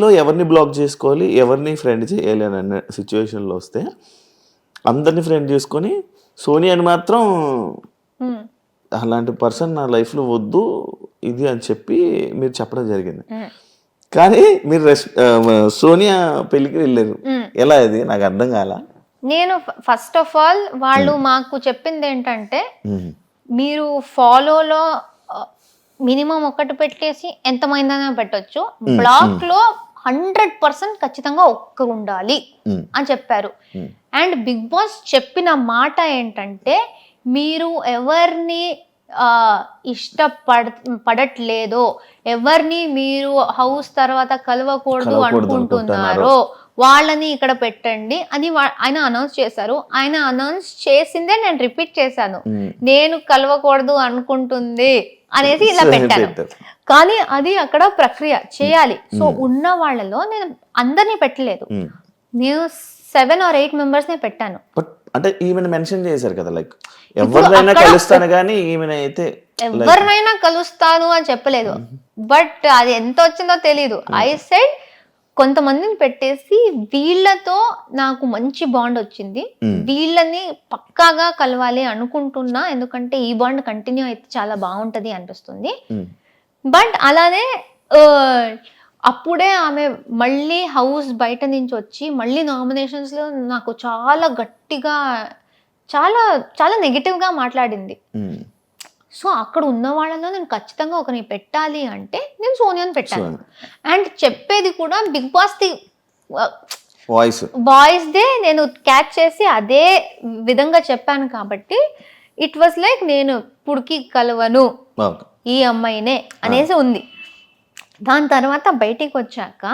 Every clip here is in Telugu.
లో ఎవరిని బ్లాక్ చేసుకోవాలి ఎవరిని ఫ్రెండ్ చేయాలి అని సిచ్యువేషన్లో వస్తే అందరిని ఫ్రెండ్ చేసుకొని సోనియాని మాత్రం అలాంటి పర్సన్ నా లైఫ్లో వద్దు ఇది అని చెప్పి మీరు చెప్పడం జరిగింది. కానీ మీరు సోనియా పెళ్ళికి వెళ్ళారు. ఎలా అది నాకు అర్థం కాల? నేను ఫస్ట్ ఆఫ్ ఆల్ వాళ్ళు మాకు చెప్పింది ఏంటంటే మీరు ఫాలోలో మినిమం ఒకటి పెట్టేసి ఎంతమైందైనా పెట్టొచ్చు. బ్లాక్లో హండ్రెడ్ పర్సెంట్ ఖచ్చితంగా ఒక్కరు ఉండాలి. అని చెప్పారు. అండ్ బిగ్ బాస్ చెప్పిన మాట ఏంటంటే మీరు ఎవరిని ఇష్టపడ పడట్లేదో ఎవరిని మీరు హౌస్ తర్వాత కలవకూడదు కలవకూడదు అనుకుంటున్నారో వాళ్ళని ఇక్కడ పెట్టండి అని వా- ఆయన అనౌన్స్ చేశారు. ఆయన అనౌన్స్ చేసిందే నేను రిపీట్ చేశాను. నేను కలవకూడదు అనుకుంటుంది. అనేసి ఇలా పెట్టాను. కానీ అది అక్కడ ప్రక్రియ చేయాలి. సో ఉన్న వాళ్ళలో నేను అందరినీ పెట్టలేదు. నేను సెవెన్ ఆర్ ఎయిట్ మెంబర్స్ నే పెట్టాను. అంటే ఈమెను మెన్షన్ చేశారు కదా లైక్ ఎవరినైనా కలుస్తాను కానీ ఈమెను అయితే ఎవరినైనా కలుస్తాను అని చెప్పలేదు. బట్ అది ఎంత వచ్చిందో తెలీదు. ఐ సెడ్ కొంతమందిని పెట్టేసి వీళ్ళతో నాకు మంచి బాండ్ వచ్చింది. వీళ్ళని పక్కాగా కలవాలి అనుకుంటున్నా ఎందుకంటే ఈ బాండ్ కంటిన్యూ అయితే చాలా బాగుంటది అనిపిస్తుంది. బట్ అలానే అప్పుడే ఆమె మళ్ళీ హౌస్ బయట నుంచి వచ్చి మళ్ళీ నామినేషన్స్లో నాకు చాలా గట్టిగా చాలా చాలా నెగిటివ్గా మాట్లాడింది. సో అక్కడ ఉన్న వాళ్ళలో నేను ఖచ్చితంగా ఒకరిని పెట్టాలి అంటే నేను సోనియాని పెట్టాను. అండ్ చెప్పేది కూడా Bigg Boss the voice boys they నేను క్యాచ్ చేసి అదే విధంగా చెప్పాను కాబట్టి ఇట్ వాస్ లైక్ నేను పుడికి కలవను ఈ అమ్మాయినే అనేసి ఉంది. దాని తర్వాత బయటికి వచ్చాక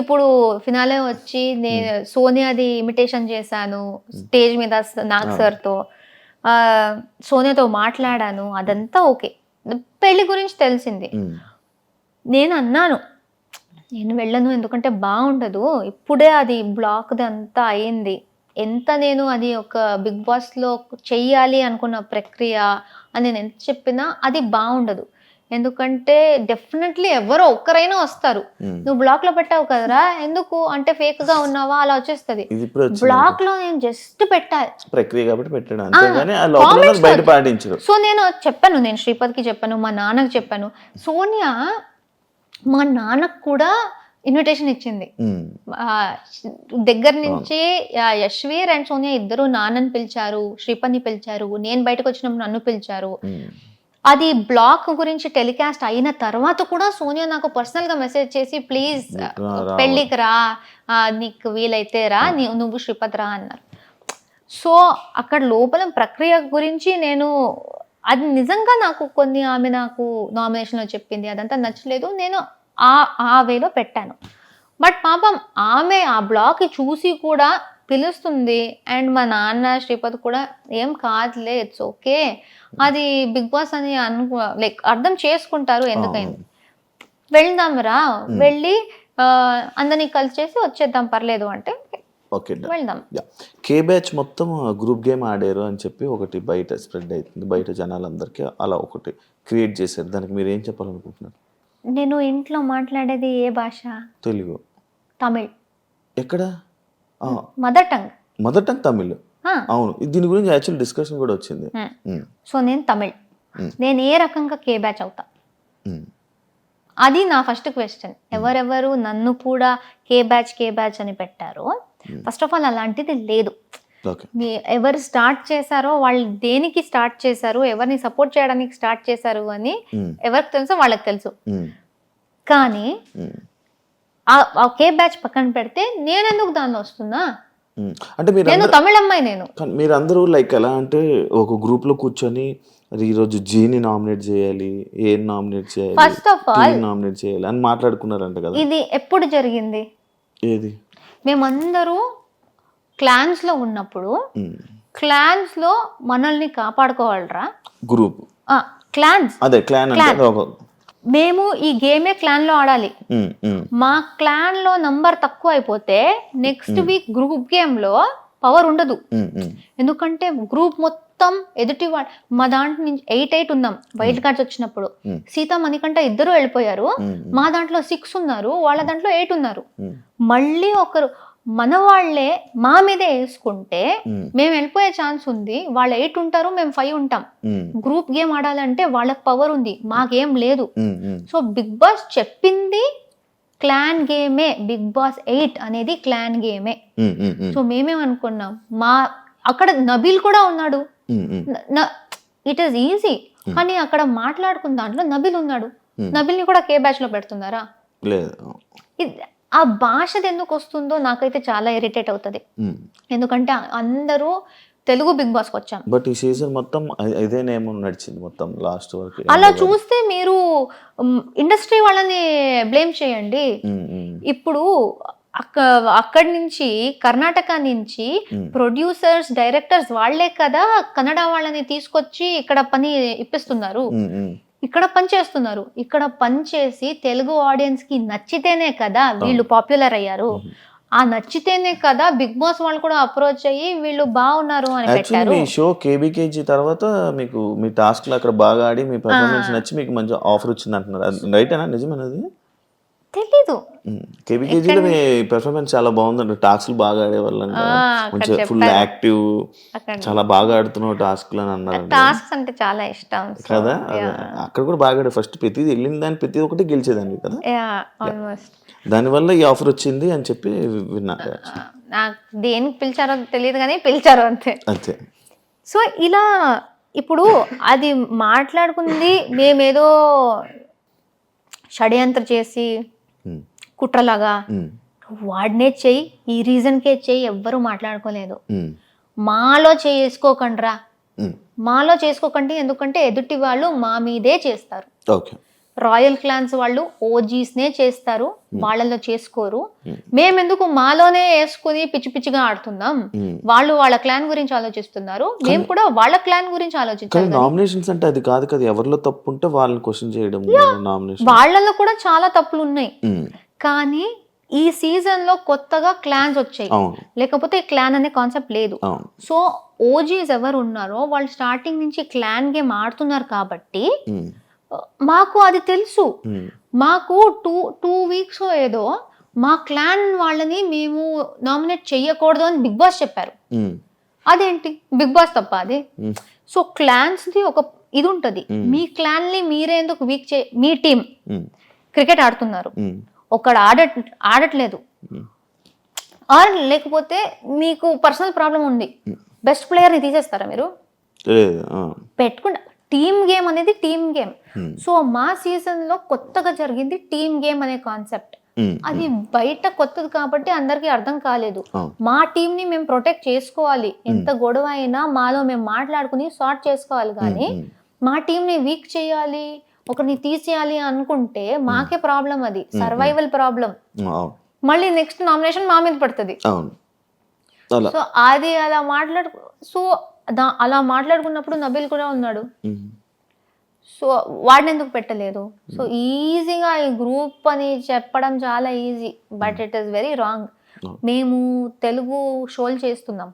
ఇప్పుడు ఫినాలే వచ్చి నేను సోనియాది ఇమిటేషన్ చేశాను స్టేజ్ మీద నాగ్ సార్తో సోనియాతో మాట్లాడాను అదంతా ఓకే. పెళ్ళి గురించి తెలిసింది. నేను అన్నాను నేను వెళ్ళను ఎందుకంటే బాగుండదు. ఇప్పుడే అది బ్లాక్ అంతా అయింది. ఎంత నేను అది ఒక బిగ్ బాస్లో చెయ్యాలి అనుకున్న ప్రక్రియ అని నేను ఎంత చెప్పినా అది బాగుండదు. ఎందుకంటే డెఫినెట్లీ ఎవరో ఒక్కరైనా వస్తారు. మ్. నువ్వు బ్లాక్లో పెట్టావు కదరా? ఎందుకు? అంటే ఫేక్గా ఉన్నావా? అలా వచ్చేస్తది. బ్లాక్లో నేను జస్ట్ పెట్టాలి ప్రక్రియ కాబట్టి సో నేను చెప్పాను నేను శ్రీపతికి చెప్పాను మా నాన్నకి చెప్పాను. సోనియా మా నాన్నకు కూడా ఇన్విటేషన్ ఇచ్చింది. ఆ, దగ్గర నుంచి యశ్వీర్ అండ్ సోనియా ఇద్దరు నాన్నని పిలిచారు శ్రీపతిని పిలిచారు నేను బయటకు వచ్చినప్పుడు నన్ను పిలిచారు. మ్. అది బ్లాక్ గురించి టెలికాస్ట్ అయిన తర్వాత కూడా సోనియా నాకు పర్సనల్గా మెసేజ్ చేసి ప్లీజ్. పెళ్ళికి రా నీకు వీలైతే రా నీ- నువ్వు శ్రీపతి రా అన్నారు. సో అక్కడ లోపల ప్రక్రియ గురించి నేను అది నిజంగా నాకు కొన్ని ఆమె నాకు నామినేషన్లో చెప్పింది అదంతా నచ్చలేదు నేను ఆ ఆ వేలో పెట్టాను. బట్ పాపం ఆమె ఆ బ్లాగ్ చూసి కూడా పిలుస్తుంది. అండ్ మా నాన్న శ్రీపతి కూడా ఏం కాదులే ఇట్స్ ఓకే. అది బిగ్ బాస్ అని అనుకో లైక్ అర్థం చేసుకుంటారు ఎందుకైంది వెళ్దాం రా. వెళ్ళి అందరినీ కలిసి చేసి వచ్చేద్దాం పర్లేదు అంటే. ఓకే. వెళ్దాం. కే బ్యాచ్ మొత్తం గ్రూప్ గేమ్ ఆడారు అని చెప్పి ఒకటి బయట స్ప్రెడ్ అవుతుంది బయట జనాలందరికీ అలా ఒకటి క్రియేట్ చేశారు. దానికి మీరు ఏం చెప్పాలనుకుంటున్నారు? నేను ఇంట్లో మాట్లాడేది ఏ భాష? తెలుగు. తమిళ్. ఎక్కడ? Mother tongue. మొదట తమిళ్. అవును. దీని గురించి యాక్చువల్ డిస్కషన్ కూడా వచ్చింది. సో నేను తమిళ్. నేను ఏ రకంగా కే బ్యాచ్ అవుతా? అది నా ఫస్ట్ క్వశ్చన్. ఎవరెవరు నన్ను కూడా కే బ్యాచ్ కే బ్యాచ్ అని పెట్టారో? ఫస్ట్ ఆఫ్ ఆల్ అలాంటిది లేదు. ఎవరు స్టార్ట్ చేశారో వాళ్ళు దేనికి స్టార్ట్ చేశారు ఎవరిని సపోర్ట్ చేయడానికి స్టార్ట్ చేశారు అని ఎవరికి తెలుసో వాళ్ళకి తెలుసు. కానీ ఉమ్, ఆ- ఆ కే బ్యాచ్ పక్కన పెడితే నేను ఎందుకు దానిలో వస్తున్నా. అంటే మీరు నేను తమిళ అమ్మాయి నేను. మీరు అందరూ లైక్ ఎలా అంటే ఒక గ్రూప్లో కూర్చొని "అరే, ఈరోజు జీని నామినేట్ చేయాలి ఏం నామినేట్ చేయాలి ఫస్ట్ ఆఫ్ ఆల్ నామినేట్ చేయాలి అని మాట్లాడుకున్నారంట కదా. ఇది ఎప్పుడు జరిగింది? ఏది? మేమందరూ క్లాన్స్లో ఉన్నప్పుడు క్లాన్స్లో మనల్ని కాపాడుకోవాలరా? గ్రూప్ క్లాన్స్ అదే క్లాన్ అంటే ఒక మేము ఈ గేమే క్లాన్లో ఆడాలి మా క్లాన్లో నంబర్ తక్కువ అయిపోతే నెక్స్ట్ వీక్ గ్రూప్ గేమ్లో పవర్ ఉండదు. ఎందుకంటే గ్రూప్ మొత్తం ఎదుటి మా దాంట్లో నుంచి ఎయిట్ ఎయిట్ ఉన్నాం వైల్డ్ కార్డ్స్ వచ్చినప్పుడు. సీత మణికంట ఇద్దరు వెళ్ళిపోయారు. మా దాంట్లో సిక్స్ ఉన్నారు వాళ్ళ దాంట్లో ఎయిట్ ఉన్నారు. మళ్ళీ ఒకరు మన వాళ్ళే మా మీదే వేసుకుంటే మేము. వెళ్ళిపోయే ఛాన్స్ ఉంది. వాళ్ళు ఎయిట్ ఉంటారు మేము ఫైవ్ ఉంటాం. గ్రూప్ గేమ్ ఆడాలంటే వాళ్ళకి పవర్ ఉంది. మాకేం లేదు. సో బిగ్ బాస్ చెప్పింది క్లాన్ గేమే బిగ్ బాస్ ఎయిట్ అనేది క్లాన్ గేమే. సో మేమేమనుకున్నాం మా అక్కడ నబీల్ కూడా ఉన్నాడు. ఇట్ ఈస్ ఈజీ కానీ అక్కడ మాట్లాడుకున్న దాంట్లో నబిల్ ఉన్నాడు. నబిల్ని కూడా కే బ్యాచ్లో పెడుతున్నారా? లేదు. ఆ భాషది ఎందుకు వస్తుందో నాకైతే చాలా ఇరిటేట్ అవుతుంది. ఎందుకంటే అందరూ తెలుగు బిగ్ బాస్కి వచ్చాం బట్ ఈ సీజన్ మొత్తం అ- ఇదే నేమ్ నడిచింది మొత్తం లాస్ట్ వరకు. అలా చూస్తే మీరు ఇండస్ట్రీ వాళ్ళని బ్లేమ్ చేయండి. ఇప్పుడు అక్క అక్కడి నుంచి కర్ణాటక నుంచి. ప్రొడ్యూసర్స్ డైరెక్టర్స్ వాళ్ళే కదా కన్నడ వాళ్ళని తీసుకొచ్చి ఇక్కడ పని ఇప్పిస్తున్నారు. ఇక్కడ పని చేస్తున్నారు. ఇక్కడ పని చేసి తెలుగు ఆడియన్స్కి నచ్చితేనే కదా వీళ్ళు పాపులర్ అయ్యారు. ఆ నచ్చితేనే కదా బిగ్ బాస్ వాళ్ళు కూడా అప్రోచ్ అయ్యి వీళ్ళు బాగున్నారు అని పెట్టారు. మీ షో కేబీకేజీ తర్వాత మీకు మీ టాస్క్లో అక్కడ బాగా ఆడి మీ పర్ఫార్మెన్స్ నచ్చి మీకు మంచి ఆఫర్ వచ్చింది అంటున్నారు రైటేనా నిజమేనది తెలీదు. కేబీకేజీలో మీ పెర్ఫార్మెన్స్ చాలా బాగుందండి. టాస్క్లు బాగా ఆడేవాళ్ళంట. ఆ, అక్కడ మంచిగా ఫుల్. యాక్టివ్ చాలా బాగా ఆడుతున్నావు టాస్క్లు అని అన్నారు టాస్క్స్ అంటే చాలా ఇష్టం కదా. అక్కడ కూడా బాగా ఆడే ఫస్ట్ ప్రతిది వెళ్ళిన దాన్ని ప్రతి ఒక్కటి గెలిచేదాన్ని కదా? ఆల్మోస్ట్ దానివల్ల ఈ ఆఫర్ వచ్చింది అని చెప్పి విన్నా. నాకు దేనికి పిలిచారో తెలియదు కానీ పిలిచారు అంతే. అంతే. సో ఇలా ఇప్పుడు అది మాట్లాడుకుంది మేమేదో షడ్యంత్ర చేసి కుట్రలాగా ఉమ్, వాడినే చెయ్యి ఈ రీజన్కే చెయ్యి ఎవ్వరూ మాట్లాడుకోలేదు. ఉమ్, మాలో చేసుకోకండ్రా. మాలో చేసుకోకండి ఎందుకంటే ఎదుటి వాళ్ళు మా మీదే చేస్తారు. ఓకే రాయల్ క్లాన్స్ వాళ్ళు ఓజీస్నే చేస్తారు వాళ్ళలో చేసుకోరు. మేమెందుకు మాలోనే వేసుకుని పిచ్చి పిచ్చిగా ఆడుతున్నాం. వాళ్ళు వాళ్ళ క్లాన్ గురించి ఆలోచిస్తున్నారు. మేము కూడా వాళ్ళ క్లాన్ గురించి ఆలోచించాలి నామినేషన్స్ అంటే అది కాదు కదా. ఎవరిలో తప్పు ఉంటే వాళ్ళని క్వశ్చన్ చేయడం వాళ్ళలో కూడా చాలా తప్పులు ఉన్నాయి. కానీ ఈ సీజన్లో కొత్తగా క్లాన్స్ వచ్చాయి. లేకపోతే క్లాన్ అనే కాన్సెప్ట్ లేదు. సో ఓజీస్ ఎవరు ఉన్నారో వాళ్ళు స్టార్టింగ్ నుంచి క్లాన్ గేమ్ ఆడుతున్నారు కాబట్టి మాకు అది తెలుసు. మాకు టూ టూ వీక్స్ ఏదో మా క్లాన్ వాళ్ళని మేము నామినేట్ చెయ్యకూడదు అని బిగ్ బాస్ చెప్పారు. అదేంటి? బిగ్ బాస్ తప్ప అది? సో క్లాన్స్ ది ఒక ఇది ఉంటది. మీ క్లాన్ని మీరే ఎందుకు వీక్ చే మీ టీం క్రికెట్ ఆడుతున్నారు. ఒకడు ఆడ ఆడట్లేదు. ఆర్ లేకపోతే మీకు పర్సనల్ ప్రాబ్లం ఉంది. బెస్ట్ ప్లేయర్ని తీసేస్తారా మీరు? పెట్టుకుంటా టీమ్ గేమ్ అనేది టీమ్ గేమ్. Hmm. సో మా సీజన్లో కొత్తగా జరిగింది టీమ్ గేమ్ అనే కాన్సెప్ట్. ఉమ్, అది బయట కొత్తది కాబట్టి అందరికీ అర్థం కాలేదు. మా టీమ్ని మేము ప్రొటెక్ట్ చేసుకోవాలి. ఎంత గొడవ అయినా మాలో మేము మాట్లాడుకుని సార్ట్ చేసుకోవాలి కానీ మా టీం ని వీక్ చేయాలి ఒకరిని తీసేయాలి అనుకుంటే మాకే ప్రాబ్లం అది. సర్వైవల్ ప్రాబ్లం మళ్ళీ నెక్స్ట్ నామినేషన్ మా మీద పడుతుంది. సో అది అలా మాట్లాడు సో దా- అలా మాట్లాడుకున్నప్పుడు నబీల్ కూడా ఉన్నాడు. సో వాడిని ఎందుకు పెట్టలేదు? సో ఈజీగా ఈ గ్రూప్ అని చెప్పడం చాలా easy but it is very wrong. మేము తెలుగు షోలు చేస్తున్నాం.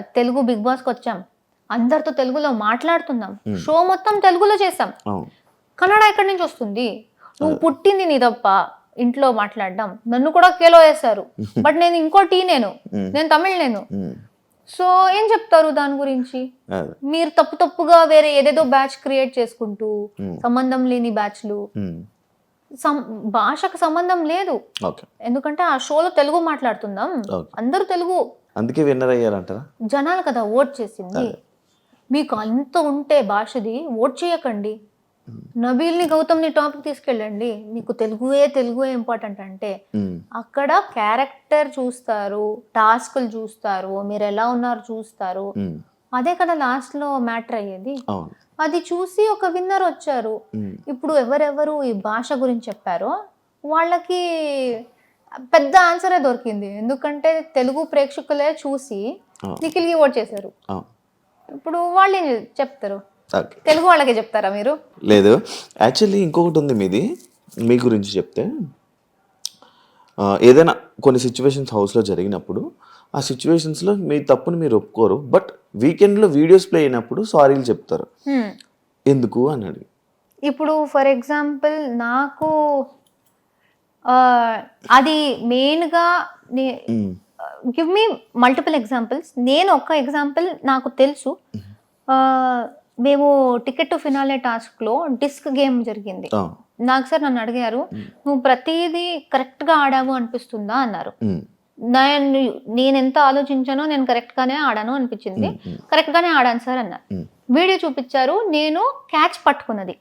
తెలుగు బిగ్ బాస్కి వచ్చాం. అందరితో తెలుగులో మాట్లాడుతున్నాం. షో మొత్తం తెలుగులో చేసాం కన్నడ ఎక్కడి నుంచి వస్తుంది? నువ్వు పుట్టింది నీ తప్ప ఇంట్లో మాట్లాడడం. నన్ను కూడా కేలో వేస్తారు బట్ నేను ఇంకో టీ నేను నేను తమిళ్ నేను. సో ఏం చెప్తారు దాని గురించి? మీరు తప్పు తప్పుగా వేరే ఏదేదో బ్యాచ్ క్రియేట్ చేసుకుంటూ. సంబంధం లేని బ్యాచ్లు. భాషకు సంబంధం లేదు. ఎందుకంటే ఆ షోలో తెలుగు మాట్లాడుతున్నాం ఓకే. అందరూ తెలుగు. అందుకే విన్నర్ అయ్యారంటారా? జనాలు కదా ఓట్ చేసింది. మీకు అంత ఉంటే భాషది ఓట్ చేయకండి. నబీల్ని గౌతమ్ని టాపిక్ తీసుకెళ్ళండి. మీకు తెలుగుయే తెలుగుయే ఇంపార్టెంట్ అంటే అక్కడ క్యారెక్టర్ చూస్తారు టాస్క్లు చూస్తారు మీరు ఎలా ఉన్నారు చూస్తారు. అదే కదా లాస్ట్లో మ్యాటర్ అయ్యేది. అది చూసి ఒక విన్నర్ వచ్చారు. ఇప్పుడు ఎవరెవరు ఈ భాష గురించి చెప్పారో వాళ్ళకి పెద్ద ఆన్సరే దొరికింది. ఎందుకంటే తెలుగు ప్రేక్షకులే చూసి. నిఖిల్కి ఓట్ చేశారు. ఇప్పుడు వాళ్ళు ఏం చెప్తారు? తెలుగు వాళ్ళకే చెప్తారా మీరు? లేదు. యాక్చువల్లీ ఇంకొకటి ఉంది మీది. మీ గురించి చెప్తే ఏదైనా కొన్ని సిచ్యువేషన్స్ హౌస్లో జరిగినప్పుడు ఆ సిచ్యువేషన్స్లో మీ తప్పుని మీరు ఒప్పుకోరు బట్ వీకెండ్లో వీడియోస్ ప్లే అయినప్పుడు సారీలు చెప్తారు. ఎందుకు అని అడిగి. ఇప్పుడు ఫర్ ఎగ్జాంపుల్ నాకు అది మెయిన్గా గివ్ మీ మల్టిపుల్ ఎగ్జాంపుల్స్ నేను ఒక ఎగ్జాంపుల్ నాకు తెలుసు. మేము టికెట్ టు ఫినాలే టాస్క్లో డిస్క్ గేమ్ జరిగింది. నాకు సార్ నన్ను అడిగారు నువ్వు ప్రతిదీ కరెక్ట్గా ఆడావు అనిపిస్తుందా? అన్నారు. నేను నేను ఎంత ఆలోచించానో నేను కరెక్ట్గానే ఆడాను అనిపించింది. కరెక్ట్గానే ఆడాను సార్ అన్నారు. వీడియో చూపించారు నేను క్యాచ్ పట్టుకున్నది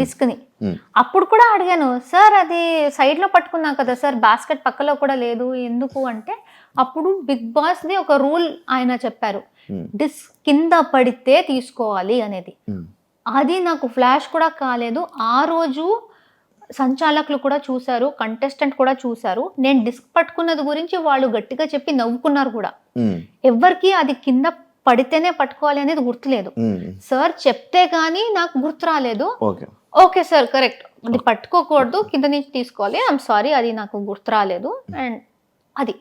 డిస్క్ని. ఉమ్, అప్పుడు కూడా అడిగాను సార్ అది సైడ్లో పట్టుకున్నా కదా సార్ బాస్కెట్ పక్కలో కూడా లేదు ఎందుకు? అంటే అప్పుడు బిగ్ బాస్ది ఒక రూల్ ఆయన చెప్పారు. డిస్క్ కింద పడితే తీసుకోవాలి అనేది. అది నాకు ఫ్లాష్ కూడా కాలేదు. ఆ రోజు సంచాలకులు కూడా చూశారు కంటెస్టెంట్ కూడా చూశారు. నేను డిస్క్ పట్టుకున్నది గురించి వాళ్ళు గట్టిగా చెప్పి నవ్వుకున్నారు కూడా. ఎవరికి అది కింద పడితేనే పట్టుకోవాలి అనేది గుర్తులేదు. సార్ చెప్తే కానీ నాకు గుర్తు రాలేదు. ఓకే. Okay sir correct. అది పట్టుకోకూడదు కింద నుంచి తీసుకోవాలి. ఐఎమ్ సారీ అది నాకు గుర్తు రాలేదు. అండ్ అది.